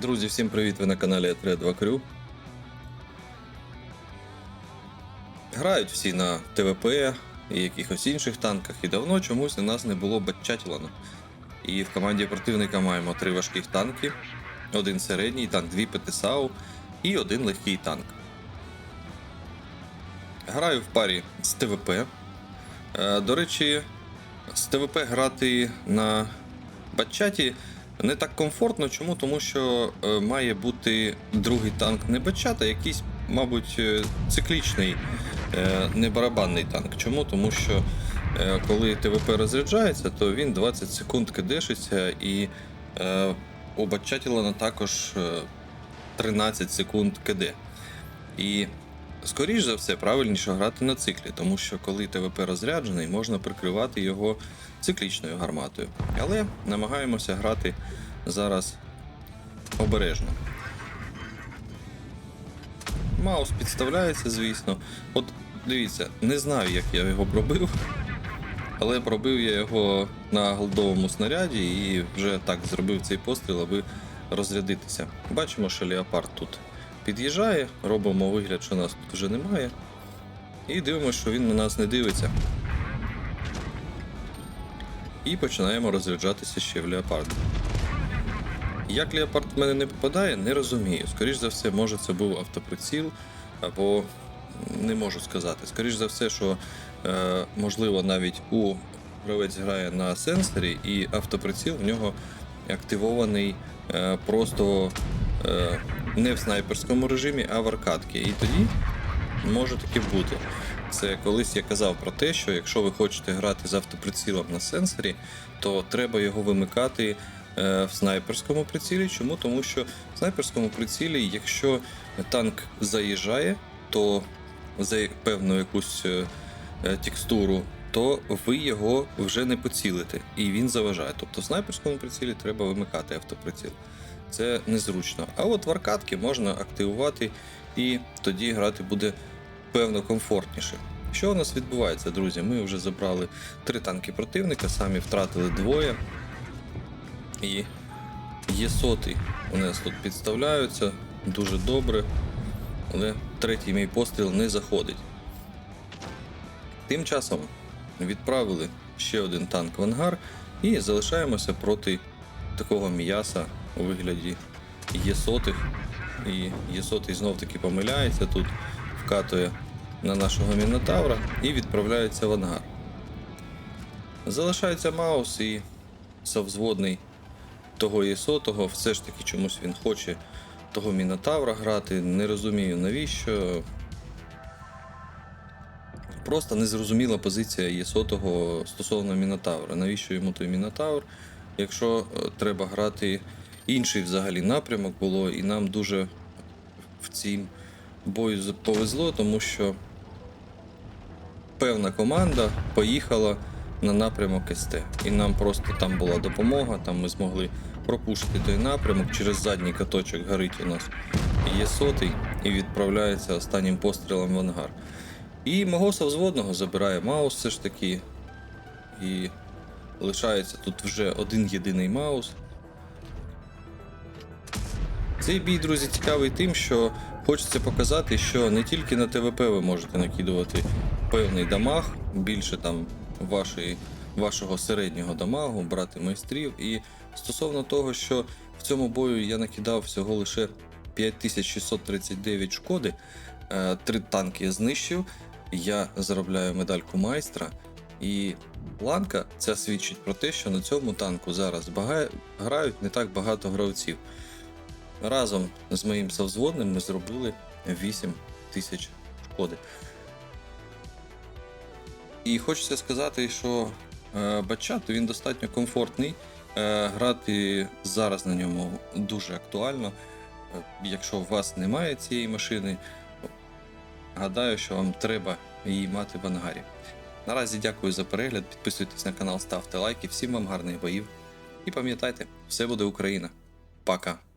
Друзі, всім привіт! Ви на каналі Atred 2 Crew. Грають всі на ТВП і якихось інших танках, і давно чомусь у нас не було Батчатілана. І в команді противника маємо три важких танки: один середній танк, дві ПТСАУ і один легкий танк. Граю в парі з ТВП. Е, До речі, з ТВП грати на Батчаті не так комфортно. Чому? Тому що е, має бути другий танк не Батчат, а якийсь, мабуть, е, циклічний, е, не барабанний танк. Чому? Тому що коли ТВП розряджається, то він 20 секунд кидешиться, і у Батчатілана також е, 13 секунд КД. І Скоріш за все, правильніше грати на циклі, тому що коли ТВП розряджений, можна прикривати його циклічною гарматою. Але намагаємося грати зараз обережно. Маус підставляється, звісно. От дивіться, не знаю, як я його пробив, але пробив я його на голдовому снаряді і вже так зробив цей постріл, аби розрядитися. Бачимо, що Леопард тут під'їжджає, робимо вигляд, що нас тут вже немає. І дивимося, що він на нас не дивиться. І починаємо розряджатися ще в Леопард. Як Леопард в мене не попадає, не розумію. Скоріш за все, може це був автоприціл, або не можу сказати. Скоріш за все, що е, можливо навіть у гравець грає на сенсорі, і автоприціл в нього активований е, просто е, не в снайперському режимі, а в аркадці. І тоді може таке бути. Це колись я казав про те, що якщо ви хочете грати з автоприцілом на сенсорі, то треба його вимикати е, в снайперському прицілі. Чому? Тому що в снайперському прицілі, якщо танк заїжджає, то за певну якусь е, е, текстуру, то ви його вже не поцілите, і він заважає. Тобто в снайперському прицілі треба вимикати автоприціл. Це незручно. А от в аркадки можна активувати, і тоді грати буде певно комфортніше. Що у нас відбувається, друзі? Ми вже забрали три танки противника, самі втратили двоє. І є соти у нас тут підставляються дуже добре, але третій мій постріл не заходить. Тим часом відправили ще один танк в ангар і залишаємося проти такого м'яса у вигляді єсотих. І єсотий знов таки помиляється тут, вкатує на нашого мінотавра і відправляється в ангар. Залишається Маус і совзводний того єсотого, все ж таки чомусь він хоче того мінотавра грати. Не розумію навіщо. Просто незрозуміла позиція Єсотого стосовно Мінотавра. Навіщо йому той Мінотавр, якщо е, треба грати інший взагалі напрямок було, і нам дуже в цім бою повезло, тому що певна команда поїхала на напрямок СТ. І нам просто там була допомога, там ми змогли пропушити той напрямок. Через задній каточок горить у нас є сотий і відправляється останнім пострілом в ангар. І мого совзводного забирає Маус все ж таки. І лишається тут вже один єдиний Маус. Цей бій, друзі, цікавий тим, що хочеться показати, що не тільки на ТВП ви можете накидувати певний дамаг, більше там вашої, вашого середнього дамагу, брати майстрів. І стосовно того, що в цьому бою я накидав всього лише 5639 шкоди, е, три танки я знищив, я заробляю медальку майстра. І ланка ця свідчить про те, що на цьому танку зараз бага- грають не так багато гравців. Разом з моїм совзводним ми зробили 8 тисяч шкоди. І хочеться сказати, що е, Бачат він достатньо комфортний. Е, грати зараз на ньому дуже актуально. Е, Якщо у вас немає цієї машини, гадаю, що вам треба її мати в ангарі. Наразі дякую за перегляд. Підписуйтесь на канал, ставте лайки. Всім вам гарних боїв. І пам'ятайте, все буде Україна. Пока!